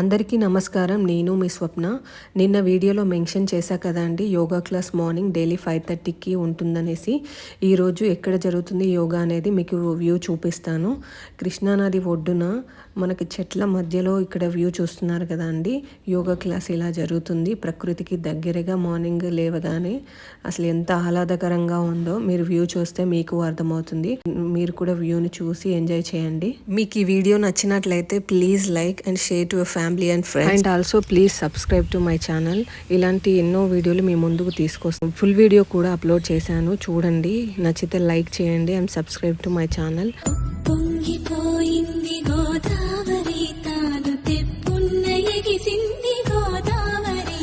అందరికీ నమస్కారం. నేను మీ స్వప్న. నిన్న వీడియోలో మెన్షన్ చేశా కదండి yoga class morning daily five థర్టీకి ఉంటుందనేసి. ఈరోజు ఎక్కడ జరుగుతుంది యోగా అనేది మీకు వ్యూ చూపిస్తాను. కృష్ణానది ఒడ్డున మనకి చెట్ల మధ్యలో ఇక్కడ వ్యూ చూస్తున్నారు కదా అండి. యోగా క్లాస్ ఇలా జరుగుతుంది. ప్రకృతికి దగ్గరగా మార్నింగ్ లేవగానే అసలు ఎంత ఆహ్లాదకరంగా ఉందో మీరు వ్యూ చూస్తే మీకు అర్థమవుతుంది. మీరు కూడా వ్యూని చూసి ఎంజాయ్ చేయండి. మీకు ఈ వీడియో నచ్చినట్లయితే please like and share to family. Family and friends and also please subscribe to my channel ఇలాంటి ఎన్నో వీడియోలు మీ ముందుకు తీసుకొస్తాం. ఫుల్ వీడియో కూడా అప్లోడ్ చేశాను. చూడండి నచ్చితే లైక్ చేయండి and subscribe to my channel Godavari